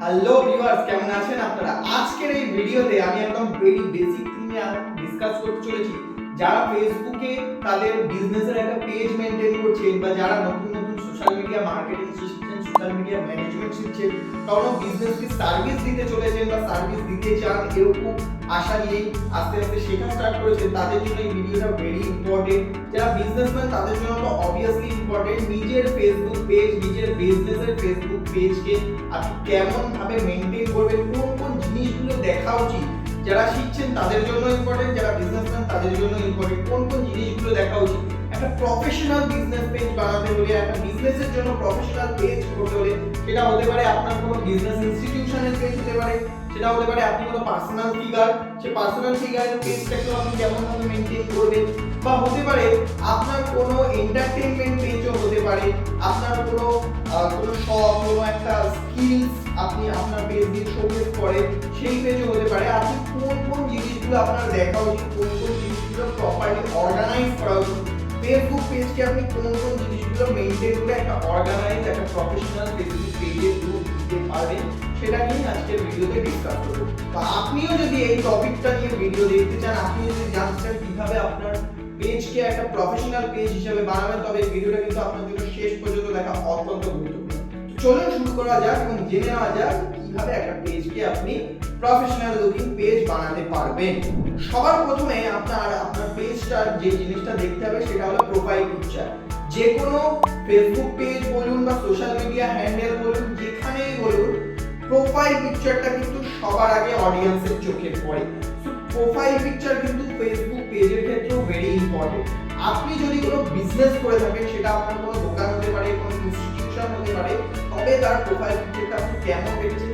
Hello viewers কেমন আছেন আপনারা? আজকের এই ভিডিওতে আমি একদম ভেরি বেসিক নিয়ে ডিসকাস করতে চলেছি। যারা ফেসবুকে তাদের বিজনেসের একটা পেজ মেনটেন করছেন বা যারা নতুন নতুন সোশ্যাল মিডিয়া মার্কেটিং শিখছেন সোশ্যাল মিডিয়া ম্যানেজমেন্ট শিখছেন, কারণ বিজনেসকে সার্ভিস দিতে চলেছেন বা সার্ভিস দিতে চান এরকম আশা নিয়েই আস্তে আস্তে শেখা স্টার্ট করেছেন, তাদের জন্য এই ভিডিওটা ভেরি ইম্পর্টেন্ট যারা বিজনেসম্যান তাদের জন্য তো অবভিয়াসলি ইম্পর্টেন্ট নিজের ফেসবুক পেজ নিজের বিজনেসের ফেসবুক পেজকে আপনি কেমন ভাবে মেনটেন করবেন, কোন কোন জিনিসগুলো দেখা উচিত, যারা শিখছেন তাদের জন্য ইম্পর্টেন্ট যারা বিজনেসম্যান তাদের জন্য ইম্পর্টেন্ট কোন কোন জিনিসগুলো দেখা উচিত একটা প্রফেশনাল বিজনেস পেজ বানাতে হলে, একটা বিজনেসের জন্য প্রফেশনাল পেজ করতে হলে, সেটা হতে পারে আপনার কোনো বিজনেস ইনস্টিটিউশনের পেজ হতে পারে, সেটা হতে পারে আপনি কোনো পার্সোনাল ফিগার সেই পার্সোনাল ফিগারের পেজটাকে আপনি কেমন ভাবে মেনটেন করবেন? বা হতে পারে আপনার কোনো এন্টারটেইনমেন্ট পেজও হতে পারে, আপনার কোনো কোনো শখ কোনো একটা স্কিলস আপনি আপনার পেজ দিয়ে শোকেস করে, সেই পেজও হতে পারে। আপনি কোন কোন জিনিসগুলো আপনার দেখা উচিত, কোন কোন জিনিসগুলো প্রপারলি অর্গানাইজ করা উচিত ফেসবুক পেজকে আপনি কোন কোন জিনিসগুলো মেনটেন করে একটা অর্গানাইজ একটা প্রফেশনাল ফেসবুক পেজে গ্রুপ দিতে পারবেন সেটা নিয়ে আজকের ভিডিওতে ডিসকাস করব। তো আপনিও যদি এই টপিকটা নিয়ে ভিডিও দেখতে চান, আপনি যদি জানতে চান কীভাবে আপনার পেজকে একটা প্রফেশনাল পেজ হিসেবে বানাবেন, তবে এই ভিডিওটা কিন্তু আপনার জন্য শেষ পর্যন্ত দেখা অত্যন্ত গুরুত্বপূর্ণ। চলুন শুরু করা যাক এবং জেনে নেওয়া যাক কীভাবে একটা পেজকে আপনি প্রফেশনাল লুকিং পেজ বানাতে পারবেন? সবার প্রথমে আপনার আপনার পেজটার যে জিনিসটা দেখতে হবে সেটা হলো প্রোফাইল পিকচার যে কোনো ফেসবুক পেজ বলুন বা সোশ্যাল মিডিয়া হ্যান্ডেল বলুন, যেখানেই বলুন প্রোফাইল পিকচারটা কিন্তু সবার আগে অডিয়েন্সের চোখে পড়ে। প্রোফাইল পিকচার কিন্তু ফেসবুক পেজের ক্ষেত্রেও ভেরি ইম্পর্টেন্ট আপনি যদি কোনো বিজনেস করে থাকেন, সেটা আপনার কোনো দোকান হতে পারে, কোনো ইনস্টিটিউশন হতে পারে, তবে তার প্রোফাইল পিকচারটা আপনি সেটা কিন্তু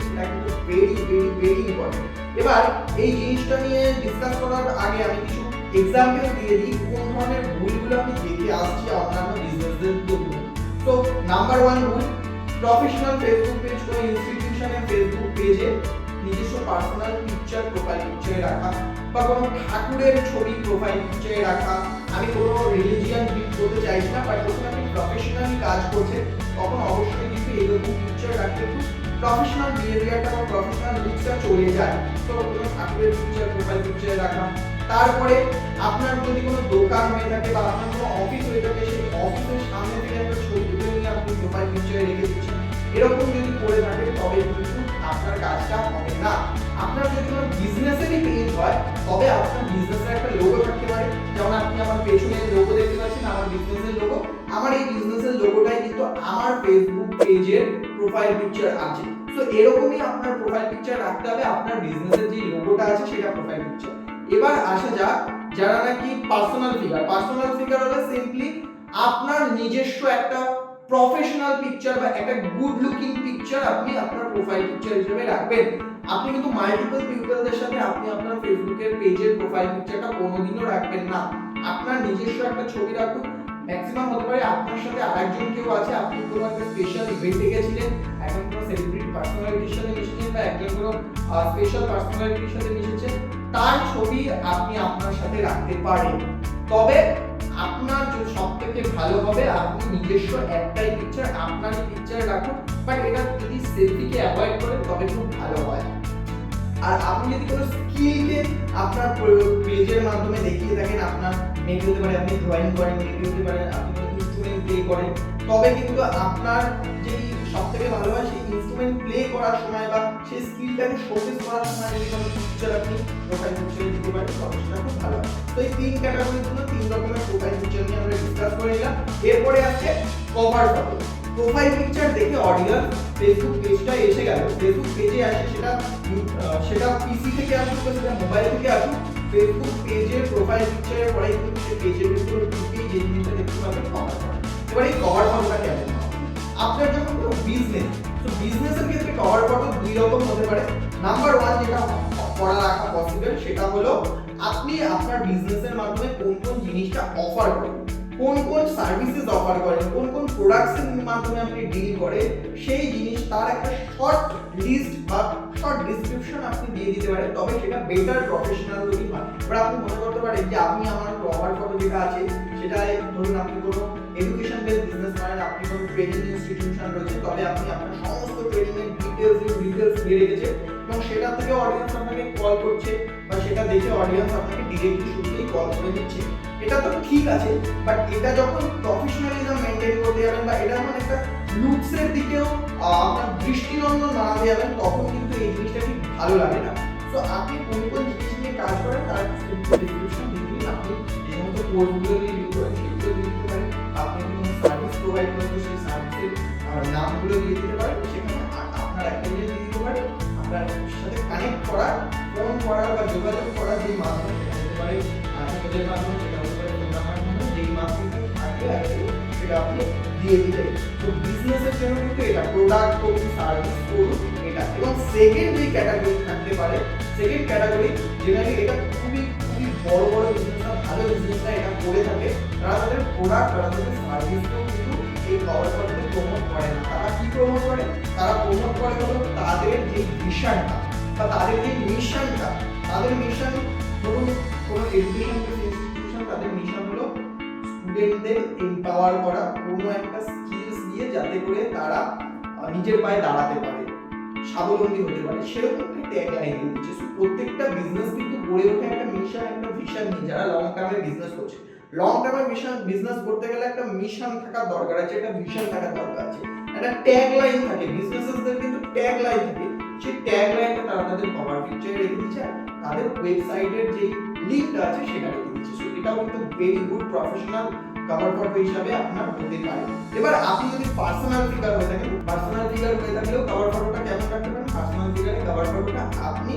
ভেরি ভেরি ভেরি ইম্পর্টেন্ট এবার এই জিনিসটা নিয়ে ডিসকাস করার আগে আমি কিছু এক্সাম্পল দিয়ে দিই, কোন ধরনের ভুলগুলো আমি দেখে আসছি অন্যান্য বিজনেসদের জন্য। তো number one rule professional Facebook page কোনো ইনস্টিটিউশনের ফেসবুক পেজে নিজস্ব পার্সোনাল পিকচার প্রোফাইল পিকচারে রাখা বা কোনো ঠাকুরের ছবি প্রোফাইল পিকচারে রাখা। আমি কোনো রিলিজিয়ান বিট করতে চাইছি না বাট যখন আপনি প্রফেশনালি কাজ করছেন, তখন অবশ্যই কিন্তু এরকম পিকচার রাখতে একটু প্রফেশনাল বিহেভিয়ারটা বা প্রফেশনাল লুকসটা চলে যায়, তো ঠাকুরের পিকচার প্রোফাইল পিকচারে রাখা তারপরে আপনার যদি কোনো দোকান হয়ে থাকে বা আপনার কোনো অফিস হয়ে থাকে, সেই অফিসের সামনে থেকে একটা ছবি তুলে নিয়ে আপনি প্রোফাইল পিকচারে রেখে দিচ্ছেন। এরকম যদি করে থাকে, তবে কিন্তু আপনার কাজটা হবে না। আপনার যদি কোনো বিজনেসেরই পেজ হয়, তবে আপনার বিজনেসের একটা লোগো থাকতে পারে। যেমন আপনি আমার পেছনে লোগো দেখতে পাচ্ছেন, আমার বিজনেসের লোগো আমার এই বিজনেসের লোগোটাই কিন্তু আমার ফেসবুক পেজের প্রোফাইল পিকচার আছে। তো এরকমই আপনার প্রোফাইল পিকচার রাখতে হবে। আপনার বিজনেসের যে লোগোটা আছে, সেটা প্রোফাইল পিকচার এবার আসা যাক, যারা নাকি পার্সোনাল ফিগার পার্সোনাল ফিগার হলে সিম্পলি আপনার নিজস্ব একটা প্রফেশনাল পিকচার বা একটা গুড লুকিং পিকচার আপনি আপনার প্রোফাইল পিকচার হিসেবে রাখবেন। আপনি কিন্তু মাল্টিপল পিপলদের সাথে আপনি আপনার ফেসবুকের পেজের প্রোফাইল পিকচারটা কোনোদিনও রাখবেন না। আপনার নিজস্ব একটা ছবি রাখুন। ম্যাক্সিমাম হতে পারে আপনার সাথে আরেকজন কেউ আছে, আপনি কোনো একটা স্পেশাল ইভেন্টে গেছিলেন একজন কোনো সেলিব্রিটি পার্সোনালিটির সাথে মিশেছেন বা একজন কোনো স্পেশাল পার্সোনালিটির সাথে মিশেছেন তার ছবি আপনি আপনার সাথে রাখতে পারেন। তবে আপনার সব থেকে ভালো হবে, আপনি নিজস্ব একটাই পিকচার আপনারই পিকচার রাখুন বাট এটা যদি সেলফিকে অ্যাভয়েড করেন, তবে খুব ভালো হয়। আর আপনি যদি কোনো স্কিলকে আপনার পেজের মাধ্যমে দেখিয়ে থাকেন, আপনার মেবি হতে পারে, আপনি ড্রয়িং করেন মেবি হতে পারে, আপনি কোনো ইনস্ট্রুমেন্ট প্লে করেন, তবে কিন্তু আপনার যেই সব থেকে ভালো হয়, সেই ইনস্ট্রুমেন্ট প্লে করার সময় বা সেই স্কিলটাকে শোকেস করার সময় যদি কোনো পিকচার আপনি প্রোফাইল পিকচারে দিতে পারেন তবে সেটা খুব ভালো হয়। তো এই তিন ক্যাটাগরির জন্য তিন রকমের প্রোফাইল পিকচার নিয়ে আমরা ডিসকাস করে নিলাম। এরপরে আছে কভার ফটো প্রোফাইল পিকচার দেখে অডিয়েন্স ফেসবুক পেজটা এসে গেল। ফেসবুক পেজে আসে সেটা সেটা পিসি থেকে আসুক বা সেটা মোবাইল থেকে আসুক ফেসবুক পেজের প্রোফাইল পিকচারের পরে কিন্তু সেই পেজের ভিতর ঢুকেই যে জিনিসটা দেখতে পাবেন কভার ফটো এবার এই কভার ফটোটা কেমন আপনার যখন কোনো বিজনেস তো বিজনেসের ক্ষেত্রে কভার ফটো দুই রকম হতে পারে। নাম্বার ওয়ান যেটা করা রাখা পসিবল সেটা হলো আপনি আপনার বিজনেসের মাধ্যমে কোন কোন জিনিসটা অফার করেন। কোন কোন সার্ভিসেস অফার করেন, কোন কোন প্রোডাক্টসের মাধ্যমে আপনি ডিল করেন, সেই জিনিস তার একটা শর্ট লিস্ট বা শর্ট ডিসক্রিপশন আপনি দিয়ে দিতে পারেন, তবে সেটা বেটার প্রফেশনাল লুকিং হয়। এবার আপনি মনে করতে পারেন যে আপনি আমার কভার ফটো যেটা আছে সেটা ধরুন আপনি কোনো এডুকেশন বেসড বিজনেস করেন আপনি কোনো ট্রেনিং ইনস্টিটিউশন রয়েছে, তবে আপনি আপনার সমস্ত ট্রেনিং ডিটেলস ডিটেলস ডিটেলস দিয়ে রেখেছে এবং সেটা থেকে অডিয়েন্স আপনাকে কল করছে বা সেটা দেখে অডিয়েন্স আপনাকে ডিরেক্টলি শুরুতেই কল করে দিচ্ছে। এটা তো ঠিক আছে বাট এটা যখন প্রফেশনালিজম মেনটেন করতে যাবেন বা এটা যখন একটা লুকসের দিকেও আপনার দৃষ্টিনন্দন বানাতে যাবেন, তখন কিন্তু এই জিনিসটা ঠিক ভালো লাগে না। তো আপনি কোন কোন জিনিস নিয়ে কাজ করেন, তার দিয়ে দিন। আপনি যে সমস্ত কোর্সগুলো রিভিউ করেন সেগুলো দিয়ে দিতে পারেন। আপনি কোনো সার্ভিস প্রোভাইড করেন, তো সেই সার্ভিসের নামগুলো দিয়ে দিতে পারেন। সেখানে আপনার একটা জিনিস দিয়ে দিতে পারেন। আপনার সাথে কানেক্ট করার ফোন করার বা যোগাযোগ করার যে মাধ্যম সেটা হতে পারে ইমেলের মাধ্যমে সেটা আপনি দিয়ে দিলেন তো বিজনেসের জন্য কিন্তু এটা প্রোডাক্ট করুন সার্ভিস এটা এবং সেকেন্ড যে ক্যাটাগরি থাকতে পারে সেকেন্ড ক্যাটাগরি জেনারেলি এটা খুবই খুবই বড় বড় বিজনেসরা এটা করে থাকে তারা তাদের প্রোডাক্ট তারা তাদের সার্ভিসকেও কিন্তু এই কভার করতে করে না তারা কি প্রমোট করে তারা প্রমোট করে হলো তাদের যে ভিশনটা বা তাদের যে মিশনটা তাদের মিশন ধরুন কোনো এডুকেশন স্টুডেন্টদের এম্পাওয়ার করা কোনো একটা স্কিলস দিয়ে যাতে করে তারা নিজের পায়ে দাঁড়াতে পারে, স্বাবলম্বী হতে পারে। সেরকম একটা ট্যাগ লাইন দিয়ে দিচ্ছে প্রত্যেকটা বিজনেস কিন্তু গড়ে ওঠে একটা মিশন একটা ভিশন নিয়ে। যারা লং টার্মে বিজনেস করছে লং টার্মে মিশন বিজনেস করতে গেলে একটা মিশন থাকার দরকার আছে, একটা ভিশন থাকার দরকার আছে। একটা ট্যাগ লাইন থাকে বিজনেসেসদের কিন্তু ট্যাগ লাইন থাকে। সেই ট্যাগ লাইনটা তারা তাদের কভার পিকচারে রেখে দিচ্ছে। তাদের ওয়েবসাইটের যে লিঙ্কটা আছে রেখে দিচ্ছে সো এটাও কিন্তু very good professional cover photo হিসাবে আপনার হতে পারে। এবার আপনি যদি পার্সোনাল ফিগার হয়ে থাকেন পার্সোনাল ফিগার হয়ে থাকলেও কভার ফটোটা কেমন রাখতে পারেন? পার্সোনাল ফিগারে কভার ফটোটা আপনি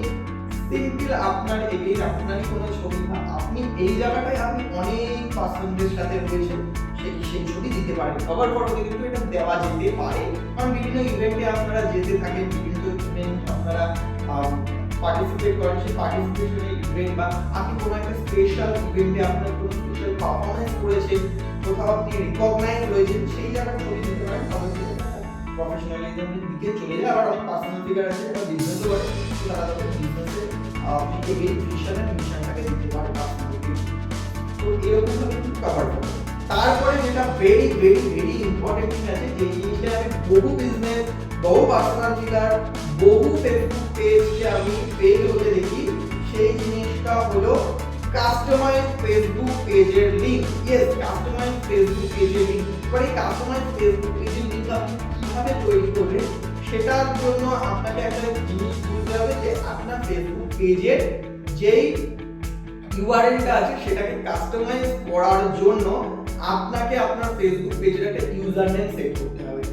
সিম্পল আপনার এগেইন আপনারই কোনো ছবি না, আপনি এই জায়গাটায় আপনি অনেক পার্সনদের সাথে রয়েছেন সেই সেই ছবি দিতে পারেন। কভার ফটোতে কিন্তু এটা দেওয়া যেতে পারে। কারণ বিভিন্ন ইভেন্টে আপনারা যেতে থাকেন, বিভিন্ন ইভেন্ট আপনারা পার্টিসিপেট করেন, সেই পার্টিসিপেশনের বা আপনি একটা স্পেশাল ইভেন্টে আপনার স্পেশাল পারফরমেন্স করেছেন, কোথাও আপনি রিকগনাইজ হয়েছেন, সেই দিতে পারেন প্রফেশনালিজমের দিকে চলে যায় আবার পার্সোনাল ফিগার আছে তো তারা থেকে এই মিশনটাকে দিতে পারে পার্সোনালিটি তো কভার করবে তারপরে যেটা ভেরি ভেরি ভেরি ইম্পর্টেন্ট আছে, যে জিনিসটা আমি বহু বিজনেস বহু পার্সোনাল ফিগার বহু ফেসবুক পেজকে আমি ফেল হতে দেখি সেই জিনিসটা হলো কাস্টমাইজ ফেসবুক পেজের লিংক ইয়েস কাস্টমাইজ ফেসবুক পেজের লিংক এবার এই কাস্টমাইজ ফেসবুক পেজের লিংক আপনি কীভাবে তৈরি করবেন, সেটার জন্য আপনাকে একটা জিনিস বুঝতে হবে যে আপনার ফেসবুক পেজের যেই ইউআরএলটা আছে, সেটাকে কাস্টমাইজ করার জন্য আপনাকে আপনার ফেসবুক পেজের একটা ইউজার নেম সেট করতে হবে।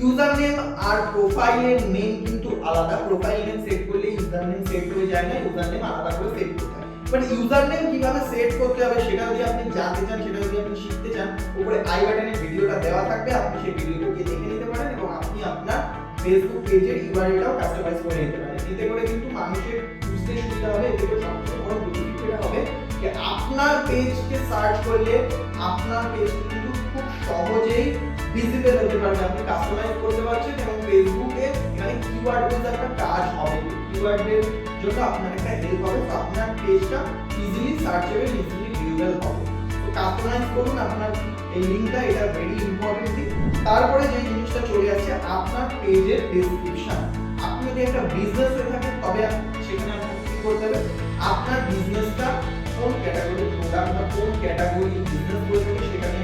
ইউজার নেম আর প্রোফাইলের নেম কিন্তু আলাদা। প্রোফাইল নেম সেট করলে ইউজার নেম সেট হয়ে যায় না ইউজার নেম আলাদা করে সেট করতে হবে বাট ইউজার নেম কীভাবে সেট করতে হবে সেটা যদি আপনি জানতে চান, সেটা যদি আপনি শিখতে চান, উপরে আই বাটনে ভিডিওটা দেওয়া থাকবে, আপনি সেই ভিডিওটাকে দেখে নিতে পারেন এবং আপনি আপনার ফেসবুক পেজের ইউআরএলটাও কাস্টমাইজ করে নিতে পারেন। এতে করে কিন্তু মানুষের বুঝতে সুবিধা হবে, এতে করে সবচেয়ে বড় বেনিফিট হবে যে আপনার পেজকে সার্চ করলে আপনার পেজ খুব সহজেই ভিজিবল হতে পারবে। আপনি কাস্টমাইজ করতে পারছেন এবং ফেসবুকে এখানে কিওয়ার্ড বেস একটা কাজ হবে। কিওয়ার্ডের জন্য আপনার একটা হেল্প হবে। তো আপনার পেজটা ইজিলি সার্চেবল ইজিলি ভিউয়েবল হবে। তো কাস্টমাইজ করুন, আপনার এই লিঙ্কটা এটা ভেরি ইম্পর্টেন্ট থিং তারপরে যে জিনিসটা চলে আসছে, আপনার পেজের ডেসক্রিপশন আপনি যদি একটা বিজনেস হয়ে থাকেন, তবে সেখানে আপনাকে কি করতে হবে? আপনার বিজনেসটা কোন ক্যাটাগরি প্রোডাক্ট বা কোন ক্যাটাগরি বিজনেস করে থাকে সেখানে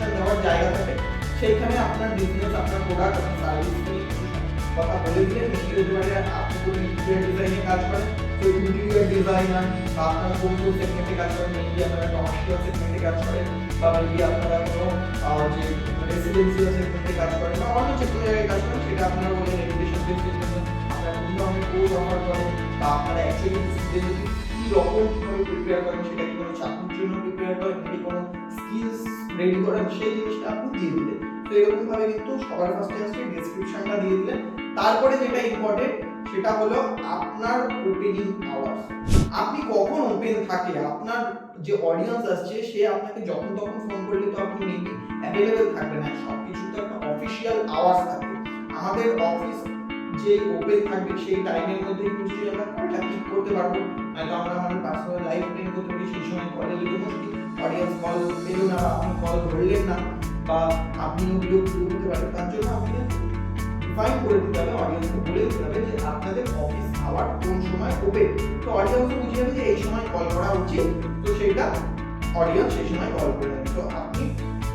শর্ট দেওয়ার জায়গা থাকে, সেইখানে আপনার বিজনেস আপনার প্রোডাক্ট আপনার কথা বলে হতে আপনি কোনো ডিজাইনে কাজ করেন তো ডিজাইনার বা আপনার কোন কোন সেগমেন্টে কাজ করেন মেবি আপনারা কমার্শিয়াল সেগমেন্টে কাজ করেন, বা মেবি আপনারা কোনো যে রেসিডেন্সিয়াল সেগমেন্টে কাজ করেন, বা অন্য যে কোনো জায়গায় কাজ করেন, সেটা আপনারা আপনারা কোন ধরনের কোর্স অফার করেন, বা আপনারা অ্যাকচুয়ালি যদি প্রিপেয়ার করেন সেটা কি কোনো চাকরির জন্য প্রিপেয়ার করেন কোনো স্কিলস রেডি করেন সেই জিনিসটা আপনি দিয়ে দিলেন। তো এরকম ভাবে কিন্তু সবার ফার্স্টে আসছে ডেসক্রিপশনটা দিয়ে দিলেন। তারপরে যেটা ইম্পর্টেন্ট সেটা হলো আপনার ওপেনিং আওয়ার্স আপনি কখন ওপেন থাকে, আপনার যে অডিয়েন্স আসছে, সে আপনাকে যখন তখন ফোন করলে তো আপনি মেবি অ্যাভেলেবেল থাকবেন না। সব কিছু তো একটা অফিসিয়াল আওয়ার্স থাকে। আমাদের অফিস যে ওপেন থাকবে, সেই টাইমের মধ্যে নিশ্চয়ই আমরা কলটা পিক করতে পারব। নয়তো আমরা আমাদের পার্সোনাল লাইফ মেন করতে অডিয়েন্স কল পেল না বা আপনি কল ধরলেন না, বা আপনি বিরক্ত হতে পারেন, তার জন্য আপনি ডিফাইন করে দিতে হবে অডিয়েন্সকে বলে দিতে হবে যে আপনাদের অফিস আওয়ার কোন সময় ওপেন তো অডিয়েন্স বুঝে যাবে যে এই সময় কল করা উচিত, তো সেটা অডিয়েন্স সেই সময় কল করে দেবে তো আপনি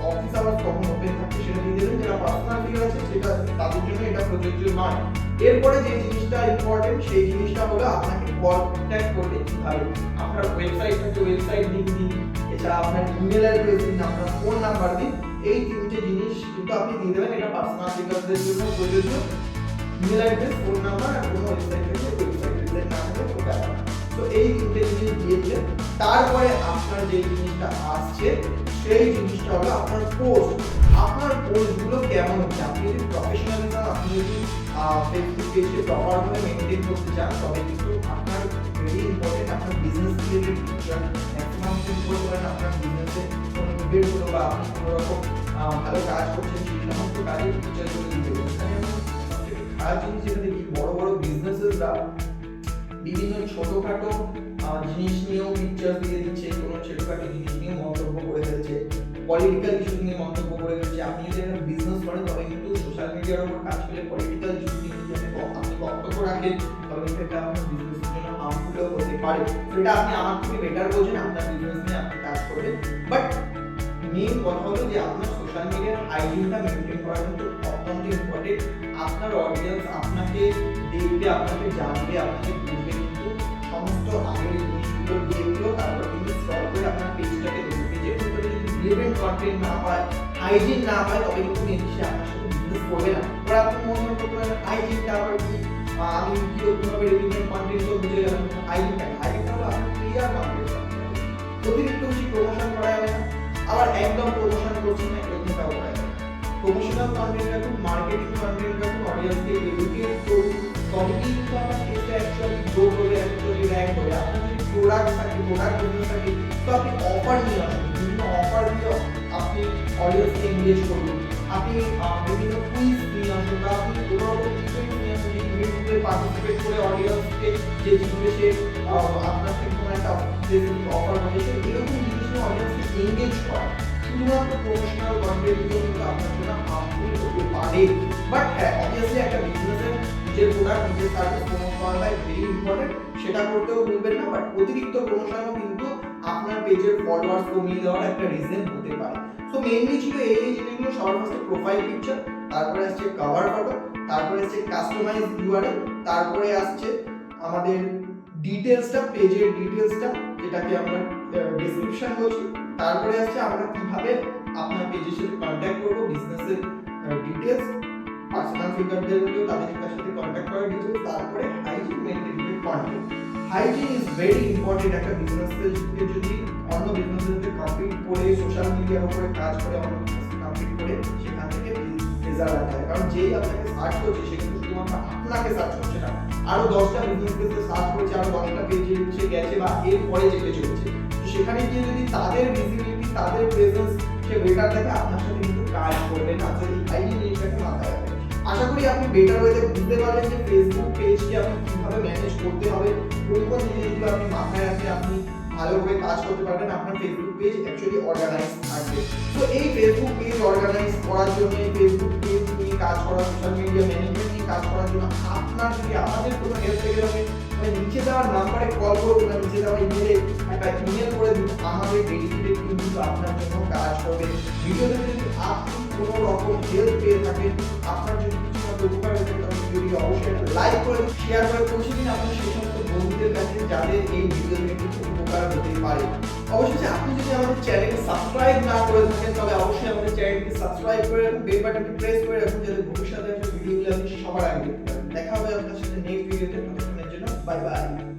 অফিস আওয়ার কখন ওপেন থাকছে সেটা দিয়ে দেবেন, যেটা পার্সোনাল ফিগার আছে, সেটা তাদের জন্য এটা প্রযোজ্য নয়। এরপরে যে জিনিসটা ইম্পর্টেন্ট সেই জিনিসটা হলো আপনাকে কন্ট্যাক্ট করবে কীভাবে। আপনার ওয়েবসাইট থেকে ওয়েবসাইট লিঙ্ক দিন এছাড়া আপনার ইমেল অ্যাড্রেস আপনার ফোন নাম্বার দিন, এই তিনটে জিনিস কিন্তু আপনি দিয়ে দেবেন। এটা পার্সোনাল ফিগারদের জন্য প্রযোজ্য। ইমেল অ্যাড্রেস ফোন নাম্বার আর কোনো ওয়েবসাইট থেকে ওয়েবসাইট রিলেট না হলে কোনো ব্যাপার তো এই তিনটে জিনিস দিয়ে দিলে তারপরে আপনার যে জিনিসটা আসছে, সেই জিনিসটা হলো আপনার পোস্ট আপনার পোস্টগুলো কেমন হচ্ছে? আপনি যদি প্রফেশনালিজম আপনি যদি ফেসবুক পেজকে প্রপারভাবে মেনটেন করতে চান, তবে কিন্তু আপনার ভেরি ইম্পর্টেন্ট আপনার বিজনেস রিলেটেড আপনার বিজনেসে কোনো বা আপনি কোনো রকম ভালো কাজ করছেন সেই সমস্ত কাজের দিতে খারাপ জিনিস যেটা দেখি, বড় বড় বিজনেসেসরা বিভিন্ন ছোটখাটো জিনিস নিয়েও পিকচার দিয়ে দিচ্ছে, কোনো ছোটখাটো জিনিস নিয়ে মন্তব্য করে ফেলছে পলিটিক্যাল ইস্যু নিয়ে মন্তব্য করে ফেলছে। আপনি যদি একটা বিজনেস করেন, তবে কিন্তু সোশ্যাল মিডিয়ার উপর কাজ করলে পলিটিক্যাল ইস্যু নিয়ে যদি আপনি বক্তব্য রাখেন, তবে কিন্তু আপনার বিজনেসের হার্মফুলও হতে পারে। এটা আপনি আমার থেকে বেটার বোঝেন আপনার বিজনেস নিয়ে আপনি কাজ করবেন। বাট মেইন কথা হলো যে আপনার সোশ্যাল মিডিয়ার হাইজিনটা মেনটেন করা কিন্তু অত্যন্ত ইম্পর্টেন্ট আপনার অডিয়েন্স আপনাকে দেখবে, আপনাকে জানবে, আপনাকে বুঝবে কিন্তু সমস্ত আগের জিনিসগুলো দেখল তারপর কিন্তু স্ক্রল করে আপনার পেজটাকে দেখবে। পেজের ভিতরে যদি রিলেভেন্ট কন্টেন্ট না পায় হাইজিন না পায় তবে কিন্তু নিশ্চয়ই আপনার সাথে বিজনেস করবে না। ওরা আপনি মনে করতে পারেন হাইজিনটা আবার কি? আপনি অফার নিয়ে অফার দিয়ে আপনি অডিয়েন্সকে এনগেজ করুন আপনি বিভিন্ন কুইজ নিয়ে আসুন বা আপনি কোনো রকম যে পার্টিসিপেট করে অডিয়েন্সকে যে জিতবে সে আপনার থেকে কোনো একটা অফার হবে সে এরকম জিনিস নিয়ে অডিয়েন্সকে এনগেজ করা। শুধুমাত্র প্রমোশনাল কন্টেন্টগুলো কিন্তু আপনার জন্য হার্মফুল হতে পারে। বাট হ্যাঁ অবভিয়াসলি একটা বিজনেসের নিজের প্রোডাক্ট নিজের সার্ভিস প্রমোট করাটা ভেরি ইম্পর্টেন্ট সেটা করতেও ভুলবেন না বাট অতিরিক্ত প্রমোশনও কিন্তু আপনার পেজের ফলোয়ার্স কমিয়ে দেওয়ার একটা রিজন হতে পারে। সো মেইনলি ছিল এই জিনিসগুলো সবার ফার্স্টে প্রোফাইল পিকচার তারপরে আসছে কভার ফটো তারপরে আসছে কাস্টমাইজ ইউআরএল তারপরে আসছে আমাদের ডিটেলসটা পেজের ডিটেলসটা যেটাকে আমরা ডেসক্রিপশন বলছি। তারপরে আসছে আমরা কীভাবে আপনার পেজের সাথে কন্ট্যাক্ট করব বিজনেসের ডিটেলস পার্সোনাল ফিগারদেরকেও তাদের সাথে কন্ট্যাক্ট করার ডিটেলস তারপরে hygiene maintain content hygiene is very important একটা বিজনেসকে যদি অন্য বিজনেসের সাথে কম্পিট করে সোশ্যাল মিডিয়ার উপরে কাজ করে, অন্য বিজনেসকে কম্পিট করে, সেখান থেকে রেজাল্ট আনতে কারণ যেই আপনাকে সার্চ করছে, সে কিন্তু শুধুমাত্র আপনাকে সার্চ করছে না। আরও দশটা বিজনেসকে সার্চ করেছে, আরও দশটা পেজে সে গেছে বা এর পরে যেতে চলেছে। সেখানে গিয়ে যদি তাদের ভিজিবিলিটি তাদের প্রেজেন্স সে বেটার থাকে আপনার সাথে কিন্তু কাজ করবে না। তো এই হাইজিন জিনিসটাকে মাথায় রাখবেন। আশা করি আপনি বেটার ওয়েতে বুঝতে পারলেন যে ফেসবুক পেজকে আপনি কীভাবে ম্যানেজ করতে হবে, কোন কোন জিনিসগুলো আপনি মাথায় রাখলে আপনি ভালোভাবে কাজ করতে পারবেন। আপনার ফেসবুক পেজ অ্যাকচুয়ালি অর্গানাইজ থাকবে। তো এই ফেসবুক পেজ অর্গানাইজ করার জন্য ফেসবুক পেজ নিয়ে কাজ করা সোশ্যাল মিডিয়া ম্যানেজমেন্ট নিয়ে কাজ করার জন্য আপনার যদি আমাদের কোনো হেল্প লেগে থাকে মানে নিচে দেওয়ার নাম্বারে কল করুন বা নিচে দেওয়া ইমেলে একটা ইমেল করে দিন। আমাদের ডেডিকেটেড টিম কিন্তু আপনার জন্য কাজ করবে। ভিডিও যদি আপনি কোনো রকম হেল্প পেয়ে থাকেন, আপনার যদি বন্ধুদের কাছে, যাদের উপকার হতে পারে। অবশ্যই আপনি যদি আমাদের চ্যানেলকে সাবস্ক্রাইব না করে থাকেন, তবে অবশ্যই আমাদের চ্যানেলকে সাবস্ক্রাইব করে রাখুন। বেল বাটনটি করে রাখুন, যাতে ভবিষ্যতে ভিডিওগুলো আপনি সবার আগে দেখা হবে আপনার সাথে নেক্সট জন্য বাই বাই